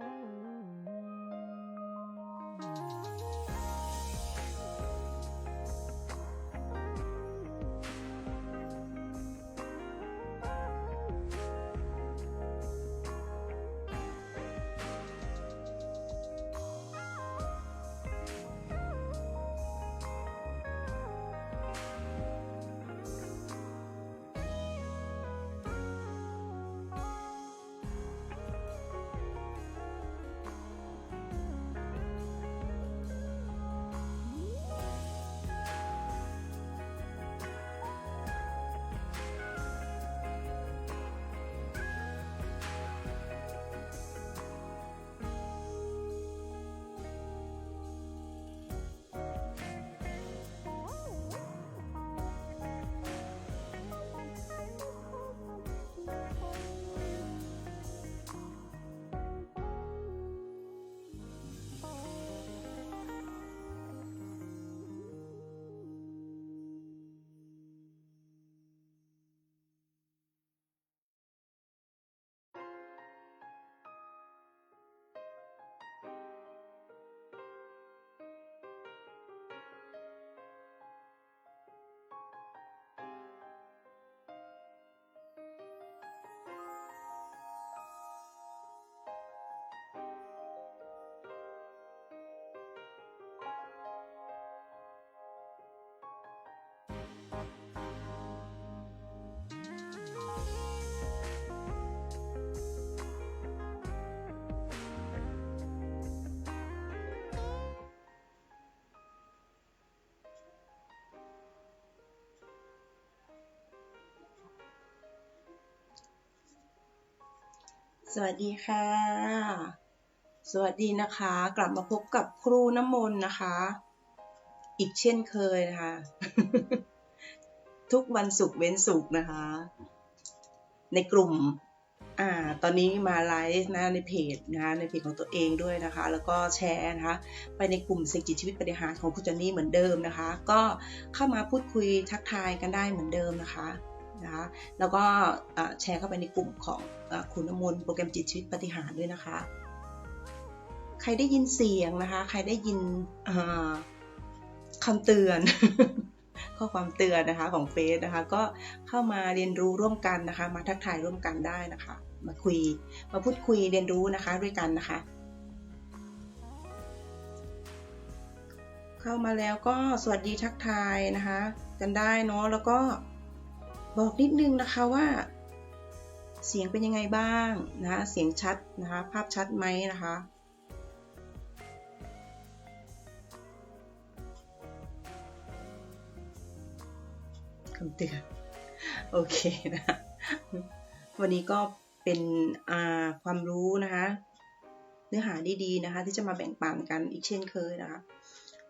Mm-hmm. สวัสดีค่ะ สวัสดีนะคะ กลับมาพบกับครูน้ำมนต์นะคะ อีกเช่นเคยนะคะ ทุกวันศุกร์เว้นศุกร์นะคะ ในกลุ่ม อ่า ตอนนี้มาไลฟ์นะในเพจนะในเพจของตัวเองด้วยนะคะ แล้วก็แชร์นะคะ ไปในกลุ่มเศรษฐกิจชีวิตปฏิหารของคุณจอนนี่เหมือนเดิมนะคะ ก็เข้ามาพูดคุยทักทายกันได้เหมือนเดิมนะคะ นะคะแล้วก็แชร์เข้าไปในกลุ่มของคุณน้ำมนโปรแกรมจิตชีวิตปฏิหารด้วยนะคะ ใครได้ยินเสียงนะคะ ใครได้ยินคำเตือน ข้อความเตือนนะคะของเฟซนะคะ ก็เข้ามาเรียนรู้ร่วมกันนะคะ มาทักทายร่วมกันได้นะคะ มาคุยมาพูดคุยเรียนรู้นะคะด้วยกันนะคะเข้ามาแล้วก็สวัสดีทักทายนะคะ กันได้เนาะแล้วก็ บอกนิดนึงนะคะว่า เสียงเป็นยังไงบ้างนะะเสียงชัดนะคะภาพชัดไหมนะคะคำเตือนโอเคนะวันนี้ก็เป็นความรู้นะคะเนื้อหาดีๆนะคะที่จะมาแบ่งปันกันอีกเช่นเคยนะคะ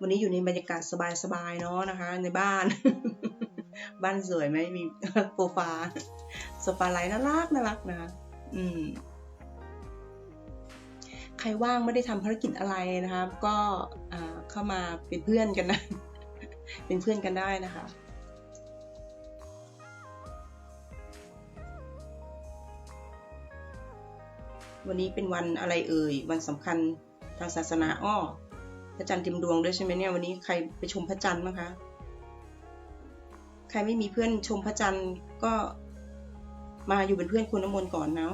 วันนี้อยู่ในบรรยากาศสบายๆเนาะนะคะในบ้าน บ้านสวยไหมมีโปรฟาสปาไลท์น่ารักน่ารักนะ อืม ใครว่างไม่ได้ทำภารกิจอะไรนะคะก็เข้ามาเป็นเพื่อนกันนะ เป็นเพื่อนกันได้นะคะวันนี้เป็นวันอะไรเอ่ย วันสำคัญทางศาสนาอ้อพระจันทร์เต็มดวงด้วยใช่ไหมเนี่ย วันนี้ใครไปชมพระจันทร์บ้างคะ ใครไม่มีเพื่อนชมพระจันทร์ก็มาอยู่เป็นเพื่อนคุณน้ำมนต์ก่อนนะ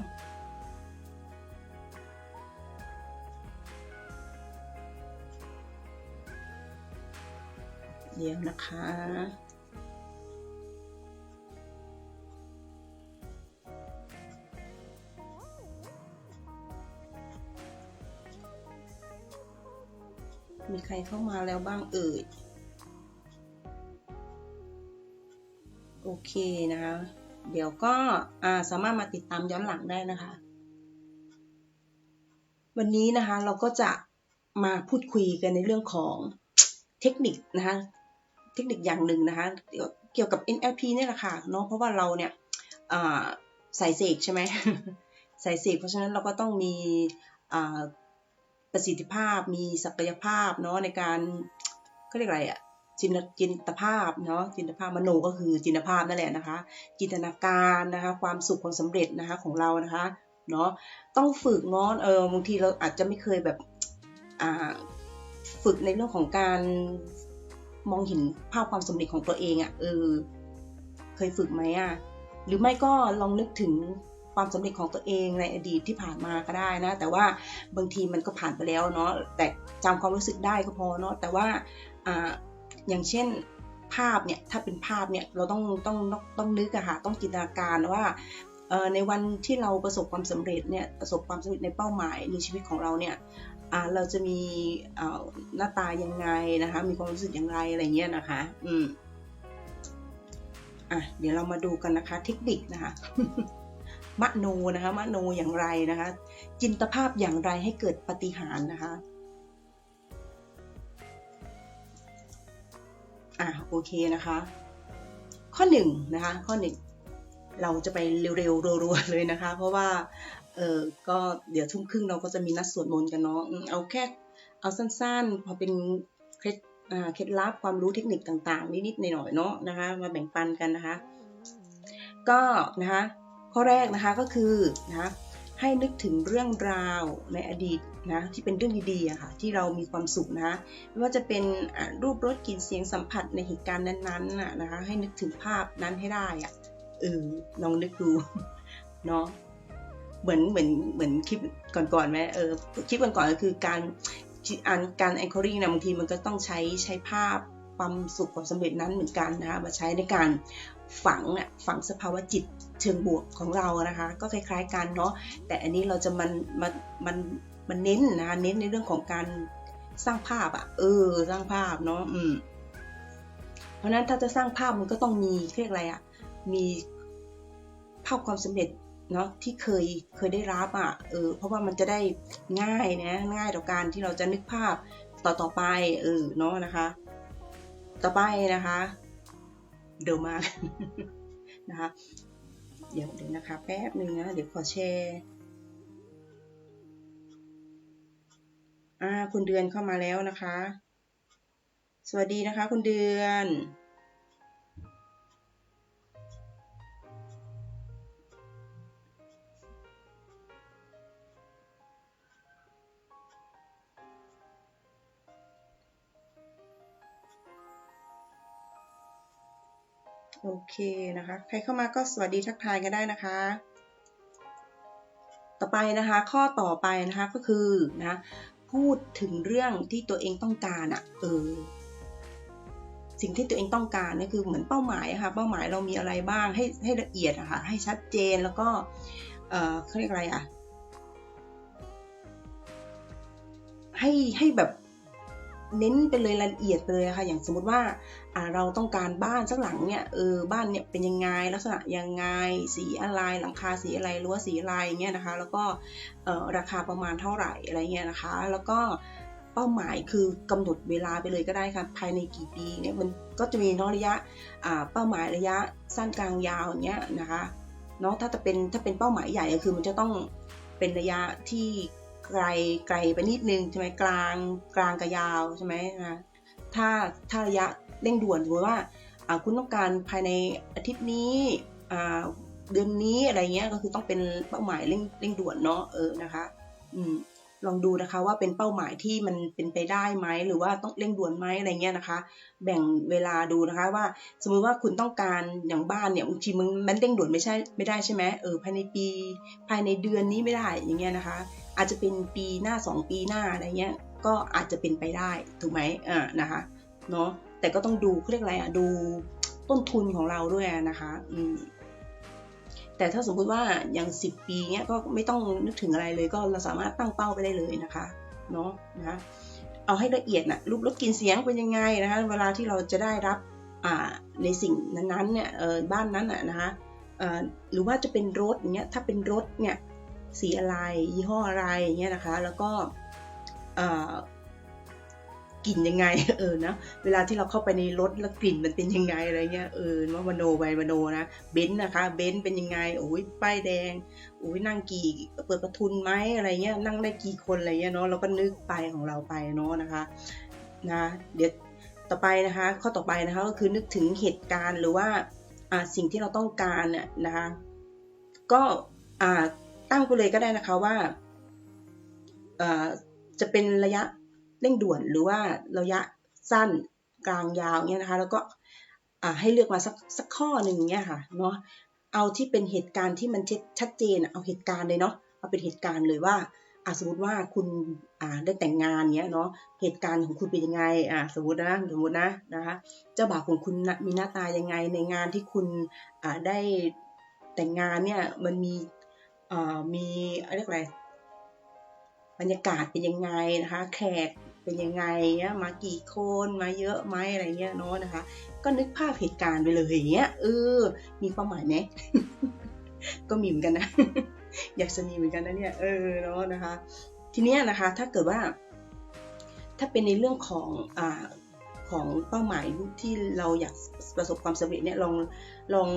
เดี๋ยวนะคะ มีใครเข้ามาแล้วบ้างเอ่ย โอเคนะคะ เดี๋ยวก็สามารถมาติดตามย้อนหลังได้นะคะ วันนี้นะคะเราก็จะมาพูดคุยกันในเรื่องของเทคนิคนะคะเทคนิคอย่างหนึ่งนะคะเกี่ยวกับ NLP นี่แหละค่ะเนาะเพราะว่าเราเนี่ยใส่เสกใช่ไหมใส่เสกเพราะฉะนั้นเราก็ต้องมีประสิทธิภาพมีศักยภาพเนาะในการเขาเรียกอะไรอะ จินจินตภาพเนาะจินตภาพมโนก็คือจินตภาพนั่นแหละนะคะ จินตนาการนะคะ ความสุขความสำเร็จนะคะของเรานะคะเนาะต้องฝึกเนาะเออบางทีเราอาจจะไม่เคยแบบอ่าฝึกในเรื่องของการมองเห็นภาพความสำเร็จของตัวเองอะ่ะเออเคยฝึกไหมอะ่ะหรือไม่ก็ลองนึกถึงความสำเร็จของตัวเองในอดีตที่ผ่านมาก็ได้นะ แต่ว่าบางทีมันก็ผ่านไปแล้วเนาะแต่จำความรู้สึกได้ก็พอเนาะแต่ว่าอ่า อย่างเช่นภาพเนี่ยถ้าเป็นภาพเนี่ยเราต้องต้องต้องนึกอะค่ะต้องจินตนาการว่าในวันที่เราประสบความสำเร็จเนี่ยประสบความสำเร็จในเป้าหมายในชีวิตของเราเนี่ยเราจะมีหน้าตายังไงนะคะมีความรู้สึกอย่างไรอะไรเงี้ยนะคะอืมอะเดี๋ยวเรามาดูกันนะคะเทคนิคนะคะมโนนะคะมโนอย่างไรนะคะ จินตภาพอย่างไรให้เกิดปฏิหารนะคะ อะโอเคนะคะ ข้อหนึ่งนะคะข้อหนึ่งเราจะไปเร็วๆรัวๆเลยนะคะ เพราะว่าเออก็เดี๋ยวทุ่มครึ่งเราก็จะมีนัดสวดมนต์กันเนาะเอาแค่เอาสั้นๆ พอเป็นเคล็ดเคล็ดลับความรู้เทคนิคต่างๆ นิดๆหน่อยๆเนาะนะคะมาแบ่งปันกันนะคะ ก็นะคะข้อแรกนะคะก็คือนะคะให้นึกถึงเรื่องราวในอดีต นะที่เป็นเรื่องดีๆอะค่ะที่เรามีความสุขนะไม่ว่าจะเป็นรูปรสกลิ่นเสียงสัมผัสในเหตุการณ์นั้นๆนะคะให้นึกถึงภาพนั้นให้ได้อะเออลองนึกดูเนาะเหมือนเหมือนเหมือนคลิปก่อนๆไหมเออคลิปก่อนๆก็คือการอันการแองเกอริ่งนะบางทีมันก็ต้องใช้ใช้ภาพความสุขความสำเร็จนั้นเหมือนกันนะคะมาใช้ในการฝังอะฝังสภาวะจิตเชิงบวกของเรานะคะ ก็คล้ายๆกันเนาะแต่อันนี้เราจะมันมันมัน มันเน้นนะเน้นในเรื่องของการสร้างภาพอะเออ สร้างภาพเนาะอืม เพราะนั้นถ้าจะสร้างภาพมันก็ต้องมีเรียกอะไรอะมีภาพความสำเร็จเนาะที่เคยเคยได้รับอะเออเพราะว่ามันจะได้ง่ายนะง่ายต่อการที่เราจะนึกภาพต่อต่อไปเออเนาะนะคะ ต่อไปนะคะเร็วมากนะคะเดี๋ยวเดี๋ยวนะคะ แป๊บหนึ่งนะเดี๋ยวขอแชร์ อ่าคุณเดือนเข้ามาแล้วนะคะ สวัสดีนะคะ คุณเดือน โอเคนะคะ ใครเข้ามาก็สวัสดีทักทายกันได้นะคะต่อไปนะคะข้อต่อไปนะคะก็คือนะ พูดถึงเรื่องที่ตัวเองต้องการอะเออ สิ่งที่ตัวเองต้องการนี่คือเหมือนเป้าหมายค่ะ เป้าหมายเรามีอะไรบ้างให้ให้ละเอียดอะค่ะ ให้ชัดเจนแล้วก็ เออเขาเรียกอะไรอะให้ให้แบบ เน้นไปเลยรายละเอียดเลยค่ะ อย่างสมมติว่าเราต้องการบ้านสักหลังเนี่ย เออ บ้านเนี่ยเป็นยังไง ลักษณะยังไง สีอะไร หลังคาสีอะไร รั้วสีอะไรเงี้ยนะคะ แล้วก็ราคาประมาณเท่าไหร่อะไรเงี้ยนะคะ แล้วก็เป้าหมายคือกำหนดเวลาไปเลยก็ได้ค่ะภายในกี่ปีเนี่ยมันก็จะมีนอระยะเป้าหมายระยะสั้นกลางยาวอย่างเงี้ยนะคะเนาะถ้าจะเป็นถ้าเป็นเป้าหมายใหญ่ก็คือมันจะต้องเป็นระยะที่ ไกลไกลไปนิดนึงใช่ไหมกลางกลางกับยาวใช่ไหมนะถ้าถ้าระยะเร่งด่วนสมมติว่าคุณต้องการภายในอาทิตย์นี้เดือนนี้อะไรเงี้ยก็คือต้องเป็นเป้าหมายเร่งเร่งด่วนเนาะเออนะคะอืมลองดูนะคะว่าเป็นเป้าหมายที่มันเป็นไปได้ไหมหรือว่าต้องเร่งด่วนไหมอะไรเงี้ยนะคะ แบ่งเวลาดูนะคะว่า สมมุติว่าคุณต้องการอย่างบ้านเนี่ยบางทีมันเร่งด่วนไม่ใช่ไม่ได้ใช่ไหมเออภายในปี ภายในเดือนนี้ไม่ได้อย่างเงี้ยนะคะ อาจจะเป็นปีหน้า 2 ปีหน้าอะไรเงี้ยก็อาจจะเป็นไปได้ถูกไหมอ่านะคะเนาะแต่ก็ต้องดูเขาเรียกอะไรอะดูต้นทุนของเราด้วยนะคะอืมแต่ถ้าสมมุติว่าอย่าง 10 ปีเนี้ยก็ไม่ต้องนึกถึงอะไรเลยก็เราสามารถตั้งเป้าไปได้เลยนะคะเนาะนะะเอาให้ละเอียดนะรูปรถกินเสียงเป็นยังไงนะคะเวลาที่เราจะได้รับอ่าในสิ่งนั้นๆเนี่ยเออบ้านนั้นอะนะคะเอ่อหรือว่าจะเป็นรถอย่างเงี้ยถ้าเป็นรถเนี่ย สีอะไร ยี่ห้ออะไรอย่างเงี้ยนะคะ แล้วก็กลิ่นยังไงเออนะเวลาที่เราเข้าไปในรถแล้วกลิ่นมันเป็นยังไงอะไรเงี้ยเออว่ามโนไปมโนนะเบนซ์นะคะเบนซ์เป็นยังไงโอ้ยป้ายแดงโอ้ยนั่งกี่เปิดประทุนไหมอะไรเงี้ยนั่งได้กี่คนอะไรเงี้ยเนาะเราก็นึกไปของเราไปเนาะนะคะนะเดี๋ยวต่อไปนะคะข้อต่อไปนะคะก็คือนึกถึงเหตุการณ์หรือว่าอ่าสิ่งที่เราต้องการเนี่ยนะคะก็อ่า ตั้งไปเลยก็ได้นะคะว่าเอ่อจะเป็นระยะเร่งด่วนหรือว่าระยะสั้นกลางยาวเนี่ยนะคะแล้วก็อ่าให้เลือกมาสักสักข้อหนึ่งเนี่ยค่ะเนาะเอาที่เป็นเหตุการณ์ที่มันชัดเจนเอาเหตุการณ์เลยเนาะเอาเป็นเหตุการณ์เลยว่าอาสมมติว่าคุณอ่าได้แต่งงานเนี้ยเนาะเหตุการณ์ของคุณเป็นยังไงอ่าสมมตินะสมมตินะนะคะเจ้าบ่าวของคุณมีหน้าตายังไงในงานที่คุณอ่าได้แต่งงานเนี่ยมันมี มีเรียกอะไรบรรยากาศเป็นยังไงนะคะ แขกเป็นยังไงเนี่ยมากี่คนมาเยอะไหมอะไรเงี้ยเนาะนะคะ ก็นึกภาพเหตุการณ์ไปเลยอย่างเงี้ยเออ มีความหมายไหมก็มีเหมือนกันนะ อยากจะมีเหมือนกันนะเนี่ยเออเนาะนะคะ ทีเนี้ยนะคะ ถ้าเกิดว่า ถ้าเป็นในเรื่องของอ่าของเป้าหมายที่เราอยากประสบความสำเร็จเนี่ยลองลอง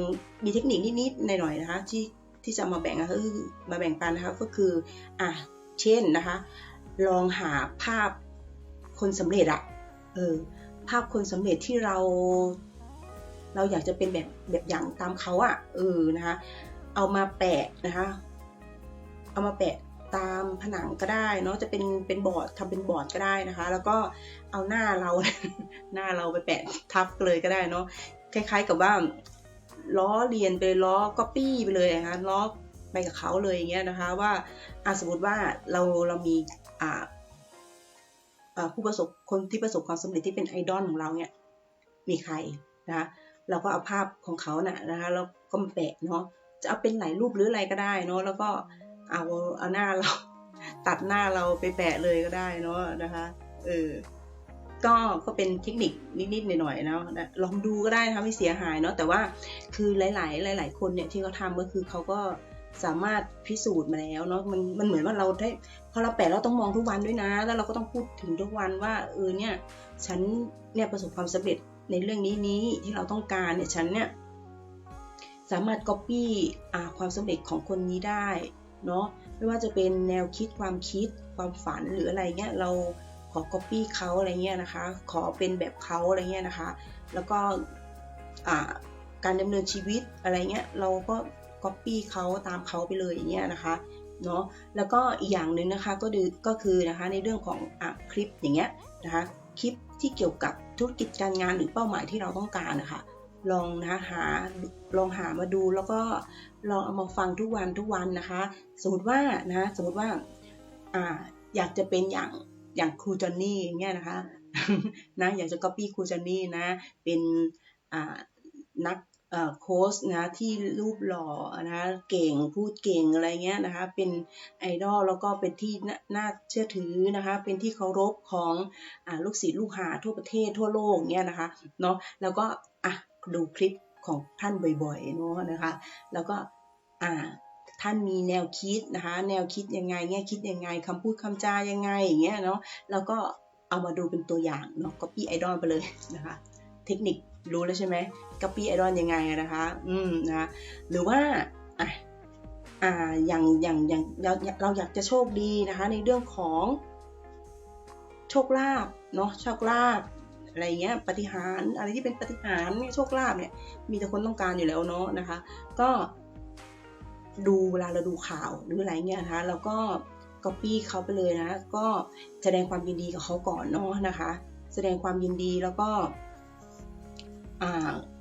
มีเทคนิคนิดๆหน่อยๆนะคะที่ ที่จะมาแบ่งก็คือมาแบ่งปันนะคะก็คืออะเช่นนะคะ ลองหาภาพคนสำเร็จอะเออภาพคนสำเร็จที่เรา เราอยากจะเป็นแบบแบบอย่างตามเขาอะเออนะคะเอามาแปะนะคะเอามาแปะตามผนังก็ได้เนาะจะเป็นเป็นบอร์ดทำเป็นบอร์ดก็ได้นะคะ แล้วก็เอาหน้าเรา หน้าเราไปแปะทับเลยก็ได้เนาะคล้าย ๆ กับว่า ล้อเลียนไปล้อก็ปี้ไปเลยนะคะล้อไปกับเขาเลยอย่างเงี้ยนะคะว่าอาสมมติว่าเราเรามีอ่าผู้ประสบคนที่ประสบความสำเร็จที่เป็นไอดอลของเราเนี่ยมีใครนะคะเราก็เอาภาพของเขาน่ะนะคะแล้วก็มาแปะเนาะจะเอาเป็นหลายรูปหรืออะไรก็ได้เนาะแล้วก็เอาเอาหน้าเราตัดหน้าเราไปแปะเลยก็ได้เนาะนะคะเออ ก็ก็เป็นเทคนิคนิดๆหน่อยๆเนาะลองดูก็ได้นะคะไม่เสียหายเนาะแต่ว่าคือหลาย ๆ หลาย ๆ คนเนี่ยที่เขาทำก็คือเขาก็สามารถพิสูจน์มาแล้วเนาะมันมันเหมือนว่าเราได้พอเราแปะเราต้องมองทุกวันด้วยนะ แล้วเราก็ต้องพูดถึงทุกวันว่าเออเนี่ยฉันเนี่ยประสบความสำเร็จในเรื่องนี้นี้ที่เราต้องการเนี่ยฉันเนี่ยสามารถ copy อ่าความสำเร็จของคนนี้ได้เนาะไม่ว่าจะเป็นแนวคิดความคิดความฝันหรืออะไรเงี้ยเรา ขอ copy เขาอะไรเงี้ยนะคะ ขอเป็นแบบเขาอะไรเงี้ยนะคะ แล้วก็การดำเนินชีวิตอะไรเงี้ยเราก็ copy เขาตามเขาไปเลยอย่างเงี้ยนะคะเนาะแล้วก็อีกอย่างหนึ่งนะคะก็คือก็คือนะคะในเรื่องของอคลิปอย่างเงี้ยนะคะคลิปที่เกี่ยวกับธุรกิจการงานหรือเป้าหมายที่เราต้องการนะคะลองนะหาลองหามาดูแล้วก็ลองเอามาฟังทุกวันทุกวันนะคะ สมมติว่านะสมมติว่าอ่าอยากจะเป็นอย่าง อย่างครูจอนนี่อย่างเงี้ยนะคะนะอยากจะ copy ครูจอนนี่นะ เป็นนักโค้ชนะที่รูปหล่อนะเก่งพูดเก่งอะไรเงี้ยนะคะเป็นไอดอลแล้วก็เป็นที่น่าเชื่อถือนะคะเป็นที่เคารพของอลูกศิษย์ลูกหาทั่วประเทศทั่วโลกเงี้ยนะคะเนาะแล้วก็อะดูคลิปของท่านบ่อยๆเนาะนะคะ แล้วก็อ่า ท่านมีแนวคิดนะคะ แนวคิดยังไงแง่คิดยังไงคำพูดคำจายังไงอย่างเงี้ยเนาะแล้วก็เอามาดูเป็นตัวอย่างเนาะ copy idol ไปเลยนะคะ เทคนิครู้แล้วใช่ไหมก๊อปปี้ไอดอลยังไงนะคะ อืมนะะหรือว่าอะอ่าอย่างอย่างอย่างเราเราอยากจะโชคดีนะคะ ในเรื่องของโชคลาภเนาะโชคลาภอะไรเงี้ยปฏิหารอะไรที่เป็นปฏิหารเนี่ยโชคลาภเนี่ยมีแต่คนต้องการอยู่แล้วเนาะนะคะ ก็ ดูเวลาเราดูข่าวหรืออะไรเงี้ยนะคะแล้วก็ก๊อปปี้เขาไปเลยนะ ก็แสดงความยินดีกับเขาก่อนเนาะนะคะ แสดงความยินดีแล้วก็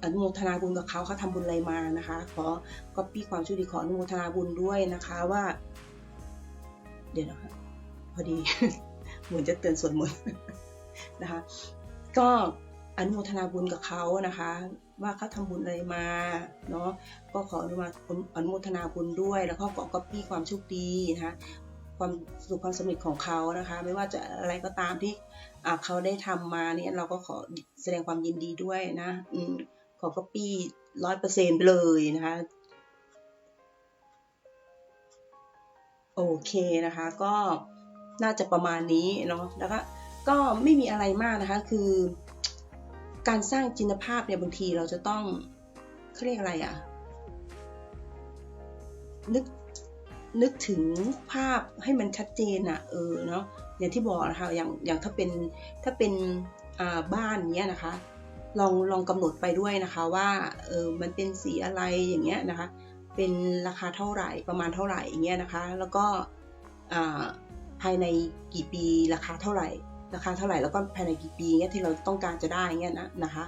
อนุโมทนาบุญกับเขาเขาทำบุญอะไรมานะคะ ขอก็ปี้ความช่วยดีขออนุโมทนาบุญด้วยนะคะว่า เดี๋ยวนะคะพอดีเหมือนจะเตือนส่วนมนต์นะคะ ก็ อนุโมทนาบุญกับเขานะคะ ว่าเขาทำบุญอะไรมาเนาะก็ขออนุมาอนุโมทนาบุญด้วย แล้วก็ขอก๊อปปี้ความโชคดีนะคะความสุขความสำเร็จของเขานะคะ ไม่ว่าจะอะไรก็ตามที่เขาได้ทำมาเนี่ยเราก็ขอแสดงความยินดีด้วยนะอขอ copy ร้อยเปอร์เซ็นต์เลยนะคะโอเคนะคะก็น่าจะประมาณนี้เนาะแล้วก็ก็ไม่มีอะไรมากนะคะคือ การสร้างจินตภาพเนี่ยบางทีเราจะต้องเขาเรียกอะไรอะ่ะนึกนึกถึงภาพให้มันชัดเจนอะ่ะเออเนาะอย่างที่บอกนะคะอย่างอย่างถ้าเป็นถ้าเป็นบ้านเนี้ยนะคะ ลองลองกำหนดไปด้วยนะคะว่าเออมันเป็นสีอะไรอย่างเงี้ยนะคะ เป็นราคาเท่าไหร่ประมาณเท่าไหร่อย่างเงี้ยนะคะ แล้วก็อ่าภายในกี่ปีราคาเท่าไหร่ ราคาเท่าไหร่แล้วก็ภายในกี่ปีเงี้ยที่เราต้องการจะได้เงี้ยนะนะคะ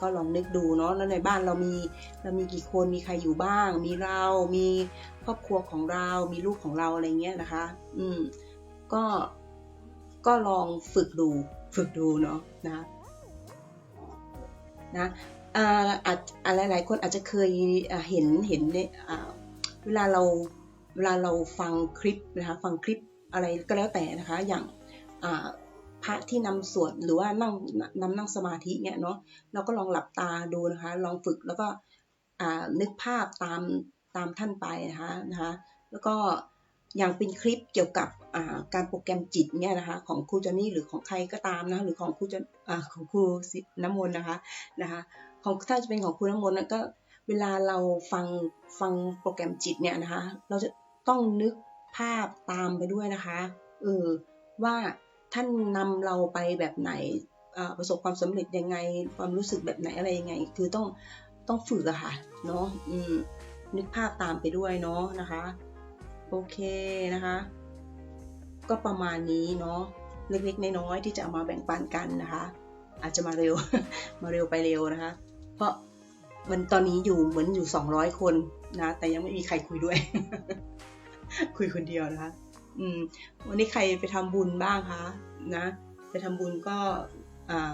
ก็ลองนึกดูเนาะแล้วในบ้านเรามีเรามีกี่คนมีใครอยู่บ้าง มีเรา มีครอบครัวของเรา มีลูกของเราอะไรเงี้ยนะคะ อืมก็ก็ลองฝึกดูฝึกดูเนาะนะนะอ่าอาจอะไรหลายคนอาจจะเคยเห็นเห็นในอ่าเวลาเราเวลาเราฟังคลิปนะคะฟังคลิปอะไรก็แล้วแต่นะคะอย่างอ่า พระที่นำสวดหรือว่านั่งนำนั่งสมาธิเนี่ยเนาะเราก็ลองหลับตาดูนะคะ ลองฝึกแล้วก็นึกภาพตามตามท่านไปนะคะนะคะ แล้วก็อย่างเป็นคลิปเกี่ยวกับการโปรแกรมจิตเนี่ยนะคะของครูจอนี่หรือของใครก็ตามนะหรือของครูจอของครูน้ำมนต์นะคะนะคะของถ้าจะเป็นของครูน้ำมนต์นะก็เวลาเราฟังฟังโปรแกรมจิตเนี่ยนะคะ เราจะต้องนึกภาพตามไปด้วยนะคะเออว่า ท่านนำเราไปแบบไหนอ่าประสบความสำเร็จยังไง ความรู้สึกแบบไหนอะไรยังไง คือต้องต้องฝึกอะค่ะเนาะอืมนึกภาพตามไปด้วยเนาะนะคะ โอเคนะคะ ก็ประมาณนี้เนาะเล็กๆน้อยๆที่จะเอามาแบ่งปันกันนะคะ อาจจะมาเร็วมาเร็วไปเร็วนะคะ เพราะมันตอนนี้อยู่เหมือนอยู่ 200 คนนะ แต่ยังไม่มีใครคุยด้วย คุยคนเดียวนะคะ อืมวันนี้ใครไปทำบุญบ้างคะนะ ไปทำบุญก็อ่า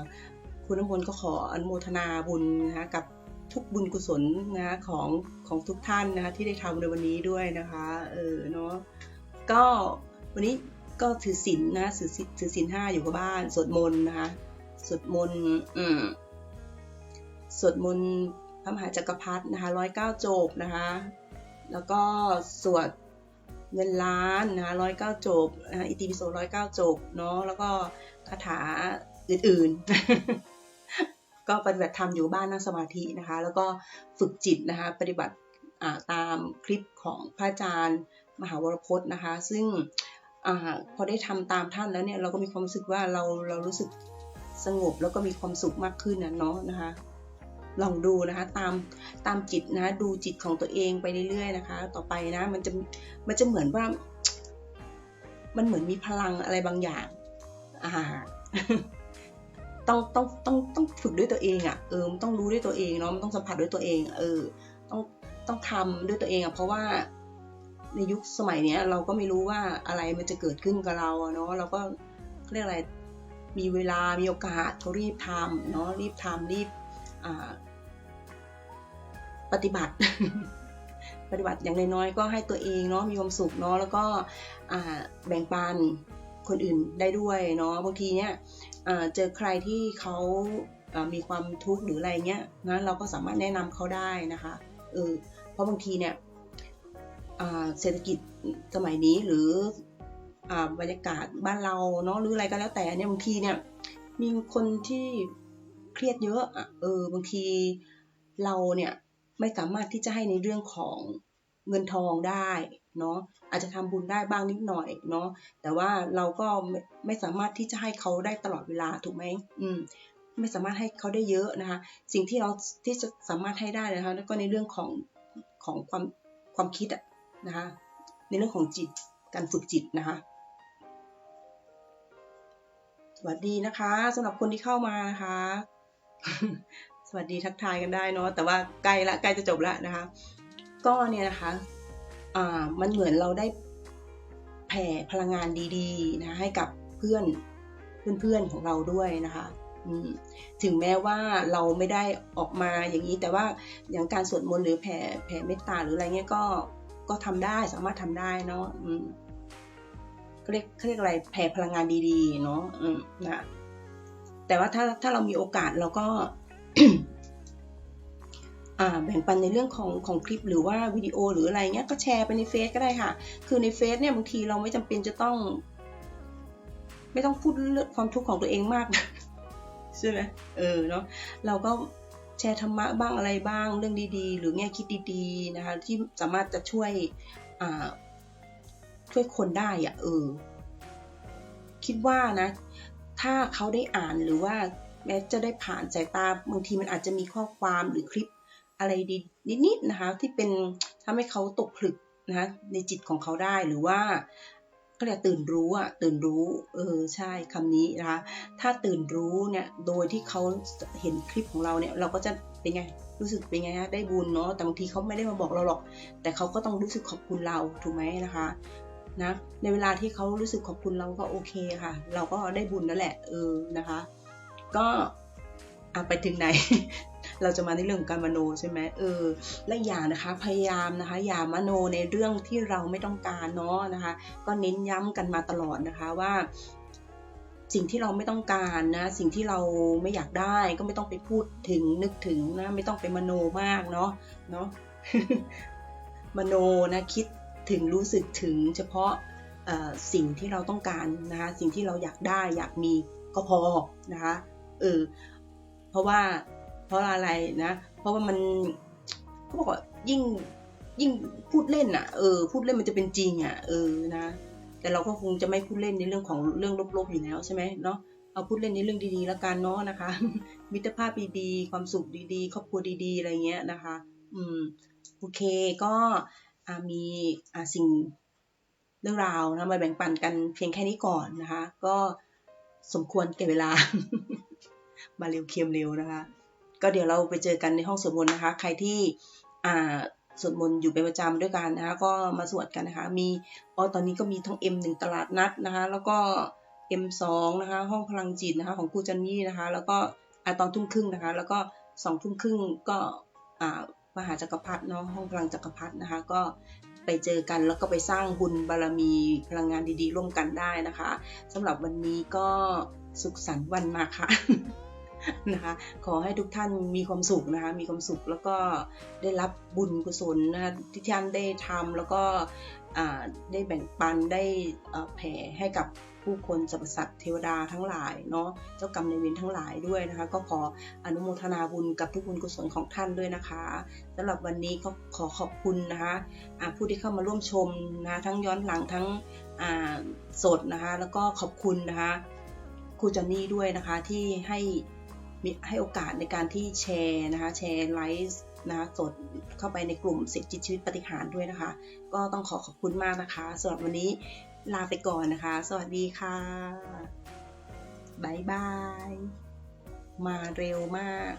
คุณน้ำมนต์ก็ขออนุโมทนาบุญนะคะกับทุกบุญกุศลนะคะของของทุกท่านนะคะที่ได้ทำในวันนี้ด้วยนะคะเออเนาะก็วันนี้ก็ถือศีลนะถือศีลถือศีลห้าอยู่กับบ้านสวดมนต์นะคะสวดมนต์อืมสวดมนต์พระมหาจักรพรรดินะคะร้อยเก้าจบนะคะ แล้วก็สวด เงินล้านนะคะร้อยเก้าจบนะคะอิติปิโสร้อยเก้าจบเนาะแล้วก็คาถาอื่นๆ ก็ปฏิบัติธรรมอยู่บ้านนั่งสมาธินะคะ แล้วก็ฝึกจิตนะคะ ปฏิบัติตามคลิปของพระอาจารย์มหาวรพจน์นะคะ ซึ่งอพอได้ทำตามท่านแล้วเนี่ยเราก็มีความรู้สึกว่าเราเรารู้สึกสงบแล้วก็มีความสุขมากขึ้นนะเนาะนะคะ ลองดูนะคะตามตามจิตนะดูจิตของตัวเองไปเรื่อยๆนะคะ ต่อไปนะมันจะมันจะเหมือนว่า มันเหมือนมีพลังอะไรบางอย่างอ่าต้องต้องต้องต้องฝึกด้วยตัวเองอะ่ะเออมันต้องรู้ด้วยตัวเองเนาะมันต้องสัมผัสด้วยตัวเอง เออ ต้องต้องทำด้วยตัวเองอะ่ะเพราะว่าในยุคสมัยเนี้ย เราก็ไม่รู้ว่าอะไรมันจะเกิดขึ้นกับเราเนาะเราก็เรียกอะไรมีเวลามีโอกาสก็รีบทำเนาะรีบทำรีบ ปฏิบัติ ปฏิบัติอย่างน้อยๆก็ให้ตัวเองเนาะมีความสุขเนาะแล้วก็แบ่งปันคนอื่นได้ด้วยเนาะบางทีเนี่ยเจอใครที่เขามีความทุกข์หรืออะไรเงี้ยนะเราก็สามารถแนะนำเขาได้นะคะเออเพราะบางทีเนี่ยเศรษฐกิจสมัยนี้หรือบรรยากาศบ้านเราเนาะหรืออะไรก็แล้วแต่เนี่ยบางทีเนี่ยมีคนที่ เครียดเยอะอะเออบางทีเราเนี่ยไม่สามารถที่จะให้ในเรื่องของเงินทองได้เนาะอาจจะทำบุญได้บ้างนิดหน่อยเนาะแต่ว่าเราก็ไม่ไม่สามารถที่จะให้เขาได้ตลอดเวลาถูกไหมอืมไม่สามารถให้เขาได้เยอะนะคะ สิ่งที่เราที่จะสามารถให้ได้นะคะแล้วก็ในเรื่องของของความความคิดอะนะคะในเรื่องของจิตการฝึกจิตนะคะสวัสดีนะคะสำหรับคนที่เข้ามานะคะ สวัสดีทักทายกันได้เนาะแต่ว่าใกล้ละใกล้จะจบล้วนะคะ ก็เนี่ยนะคะอ่ามันเหมือนเราได้แผ่พลังงานดีๆนะให้กับเพื่อนเพื่อนๆของเราด้วยนะคะถึงแม้ว่าเราไม่ได้ออกมาอย่างนี้ แต่ว่าอย่างการสวดมนต์หรือแผ่แผ่เมตตาหรืออะไรเงี้ยก็ก็ทำได้สามารถทำได้เนาะเขาเรียกเขาเรียกอะไรแผ่พลังงานดีๆเนาะนะ แต่ว่าถ้าถ้าเรามีโอกาสเราก็แบ่งปันในเรื่องของของคลิปหรือว่าวิดีโอหรืออะไรเงี้ยก็แชร์ไปในเฟซก็ได้ค่ะ คือในเฟซเนี่ยบางทีเราไม่จำเป็นจะต้อง ไม่ต้องพูดเรื่องความทุกข์ของตัวเองมากใช่ไหมเออเนาะเราก็แชร์ธรรมะบ้างอะไรบ้างเรื่องดีๆ หรือแง่คิดดีๆนะคะที่สามารถจะช่วยอ่าช่วยคนได้อะเออ คิดว่านะ ถ้าเขาได้อ่านหรือว่าแม้จะได้ผ่านสายตาบางทีมันอาจจะมีข้อความหรือคลิปอะไรดนิดๆนะคะที่เป็นทำให้เขาตกผลึกนะคะในจิตของเขาได้หรือว่าก็เรียกตื่นรู้อะตื่นรู้เออใช่คำนี้นะคะถ้าตื่นรู้เนี่ยโดยที่เขาเห็นคลิปของเราเนี่ยเราก็จะเป็นไงรู้สึกเป็นไงฮะได้บุญเนาะแต่บางทีเขาไม่ได้มาบอกเราหรอก แต่เขาก็ต้องรู้สึกขอบคุณเราถูกไหมนะคะ นะในเวลาที่เขารู้สึกขอบคุณเราก็โอเคค่ะ เราก็ได้บุญนั่นแหละเออนะคะ ก็อะไปถึงไหน เราจะมาในเรื่องการมโนใช่ไหมเออและอย่านะคะพยายามนะคะ อย่ามโนในเรื่องที่เราไม่ต้องการเนาะนะคะ ก็เน้นย้ำกันมาตลอดนะคะว่าสิ่งที่เราไม่ต้องการนะ สิ่งที่เราไม่อยากได้ก็ไม่ต้องไปพูดถึงนึกถึงนะ ไม่ต้องไปมโนมากเนาะเนาะมโนนะคิด ถึงรู้สึกถึงเฉพาะสิ่งที่เราต้องการนะคะสิ่งที่เราอยากได้อยากมีก็พอนะคะเออเพราะว่าเพราะอะไรนะเพราะว่ามันเขาบอกว่ายิ่งยิ่งพูดเล่นอะเออพูดเล่นมันจะเป็นจริงอะเออนะแต่เราก็คงจะไม่พูดเล่นในเรื่องของเรื่องลบๆอยู่แล้วใช่ไหมเนาะเอาพูดเล่นในเรื่องดีๆแล้วกันเนาะนะคะ มิตรภาพดีๆความสุขดีๆ ครอบครัวดีๆ อะไรเงี้ยนะคะ อืมโอเคก็ มีสิ่งเรื่องราวนะมาแบ่งปันกันเพียงแค่นี้ก่อนนะคะ ก็สมควรแก่เวลา มาเร็วเคียมเร็วนะคะ ก็เดี๋ยวเราไปเจอกันในห้องสวดมนต์นะคะ ใครที่สวดมนต์อยู่เป็นประจำด้วยกันนะคะ ก็มาสวดกันนะคะ มีอ๋อตอนนี้ก็มีทั้ง M1 ตลาดนัดนะคะ แล้วก็ M2 นะคะ ห้องพลังจิตนะคะ ของครูจันนี่นะคะ แล้วก็อตอนทุ่มครึ่งนะคะ แล้วก็สองทุ่มครึ่งก็อ่า มหาจักรพรรดิเนาะห้องพลังจักรพรรดินะคะ ก็ไปเจอกันแล้วก็ไปสร้างบุญบารมีพลังงานดีๆ ร่วมกันได้นะคะสำหรับวันนี้ก็สุขสันต์วันมาค่ะนะคะขอให้ทุกท่านมีความสุขนะคะมีความสุขแล้วก็ได้รับบุญกุศลนะคะที่ท่านได้ทำแล้วก็ได้แบ่งปันได้แผ่ให้กับ ผู้คนสรรพสัตว์เทวดาทั้งหลายเนาะเจ้ากรรมในเวรทั้งหลายด้วยนะคะ ก็ขออนุโมทนาบุญกับทุกบุญกุศลของท่านด้วยนะคะสำหรับวันนี้ก็ขอขอบคุณนะคะผู้ที่เข้ามาร่วมชมนะทั้งย้อนหลังทั้งสดนะคะ แล้วก็ขอบคุณนะคะครูจอนนี่ด้วยนะคะที่ให้มีให้โอกาสในการที่แชร์นะคะแชร์ไลฟ์นะคะสดเข้าไปในกลุ่มสิทธิชีวิตปฏิหารด้วยนะคะ ก็ต้องขอขอบคุณมากนะคะสำหรับวันนี้ ลาไปก่อนนะคะ สวัสดีค่ะบายบาย มาเร็วมาก